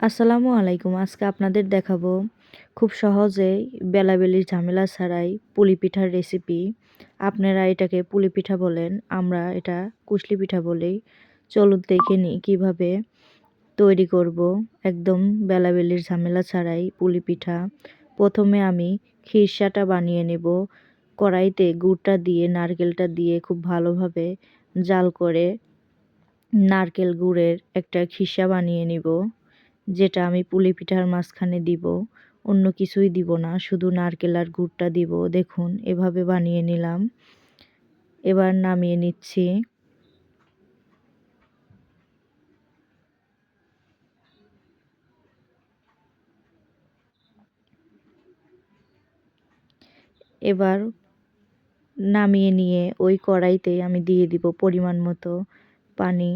আসসালামু আলাইকুম, আজকে আপনাদের দেখাবো খুব সহজেই বেলাবেলির ঝামেলা ছাড়াই পুলি পিঠার রেসিপি আপনারা এটাকে পুলি পিঠা বলেন, আমরা এটা কুশলি পিঠা বলি চলুন দেখে নিই কীভাবে তৈরি করব একদম বেলাবেলির ঝামেলা ছাড়াই পুলি পিঠা প্রথমে আমি খিরসাটা বানিয়ে নেব। কড়াইতে গুড়টা দিয়ে, নারকেলটা দিয়ে খুব ভালোভাবে জাল করে নারকেল গুড়ের একটা খিসা বানিয়ে নিব। যেটা আমি পুলি পিঠার মাঝখানে দিব, অন্য কিছুই দিব না, শুধু নারকেল আর গুড়টা দিব। দেখুন, এভাবে বানিয়ে নিলাম। এবার নামিয়ে নিচ্ছি। এবার নামিয়ে নিয়ে ওই কড়াইতে আমি দিয়ে দিব পরিমাণ মতো পানি।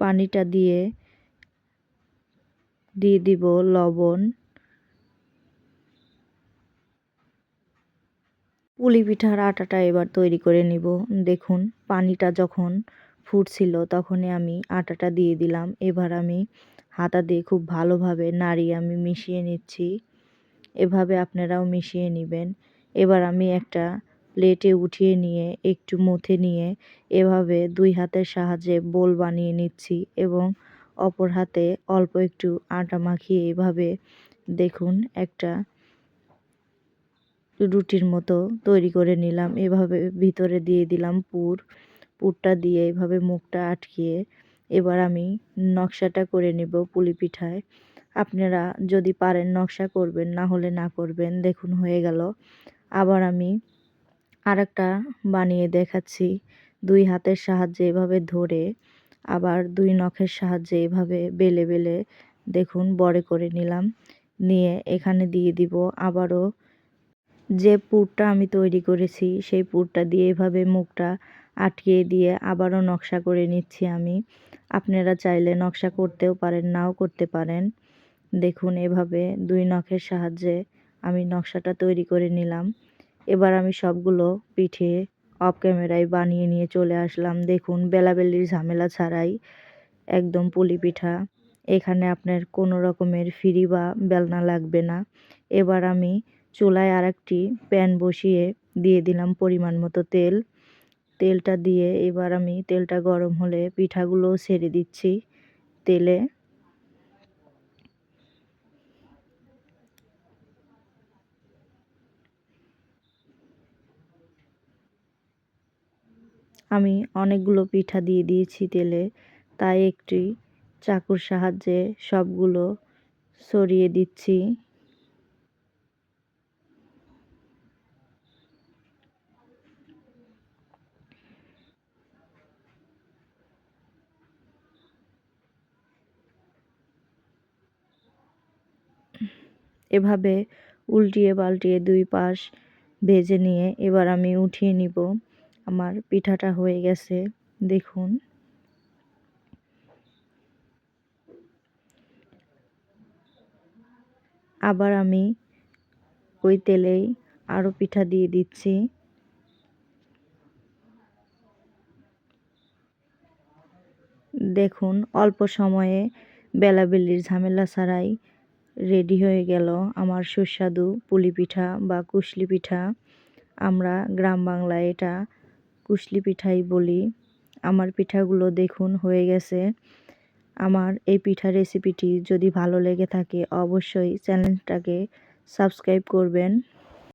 পানিটা দিয়ে দিয়ে দিব লবণ। পুলি পিঠার আটাটা এবার তৈরি করে নিব। দেখুন, পানিটা যখন ফুটছিল তখনই আমি আটাটা দিয়ে দিলাম। এবার আমি হাতা দিয়ে খুব ভালোভাবে নাড়িয়ে আমি মিশিয়ে নিচ্ছি। এভাবে আপনারাও মিশিয়ে নেবেন। এবার আমি একটা প্লেটে উঠিয়ে নিয়ে, একটু মুথে নিয়ে এভাবে দুই হাতের সাহায্যে বোল বানিয়ে নিচ্ছি এবং অপর হাতে অল্প একটু আটা মাখিয়ে এভাবে দেখুন একটা রুটির মতো তৈরি করে নিলাম। এভাবে ভিতরে দিয়ে দিলাম পুর। পুরটা দিয়ে এভাবে মুখটা আটকিয়ে এবার আমি নকশাটা করে নেব পুলি পিঠায়। আপনারা যদি পারেন নকশা করবেন, না হলে না করবেন, দেখুন হয়ে গেল। আবার আমি আর একটা বানিয়ে দেখাচ্ছি। দুই হাতের সাহায্যে এভাবে ধরে, আবার দুই নখের সাহায্যে এভাবে বেলে বেলে দেখুন, বড়ে করে নিলাম। নিয়ে এখানে দিয়ে দিব আবারও যে পুরটা আমি তৈরি করেছি, সেই পুরটা দিয়ে এভাবে মুখটা আটকিয়ে দিয়ে আবারও নকশা করে নিচ্ছি আমি। আপনারা চাইলে নকশা করতেও পারেন, নাও করতে পারেন। দেখুন, এভাবে দুই নখের সাহায্যে আমি নকশাটা তৈরি করে নিলাম। এবার আমি সবগুলো পিঠে অফ ক্যামেরায় বানিয়ে নিয়ে চলে আসলাম। দেখুন, বেলাবেলির ঝামেলা ছাড়াই একদম পুলি পিঠা। এখানে আপনার কোনো রকমের ফিরি বা বেলনা লাগবে না। এবার আমি চুলায় আর একটি প্যান বসিয়ে দিয়ে দিলাম পরিমাণ মতো তেল। তেলটা দিয়ে এবার আমি তেলটা গরম হলে পিঠাগুলো ছেড়ে দিচ্ছি। তেলে আমি অনেকগুলো পিঠা দিয়ে দিয়েছি তেলে, তাই একটি চাকুর সাহায্যে সবগুলো সরিয়ে দিচ্ছি। এভাবে উল্টিয়ে পাল্টিয়ে দুই পাশ ভেজে নিয়ে এবার আমি উঠিয়ে নিব। আমার পিঠাটা হয়ে গেছে, দেখুন। আবার আমি ওই তেলেই আরও পিঠা দিয়ে দিচ্ছি। দেখুন, অল্প সময়ে বেলাবেলির ঝামেলা ছাড়াই রেডি হয়ে গেল আমার সুস্বাদু পুলি পিঠা বা কুশলি পিঠা। আমরা গ্রাম বাংলায় এটা কুশলি পিঠাই বলি। আমার পিঠাগুলো দেখুন, হয়ে গেছে। আমার এই পিঠা রেসিপিটি যদি ভালো লেগে থাকে, অবশ্যই চ্যানেলটাকে সাবস্ক্রাইব করবেন।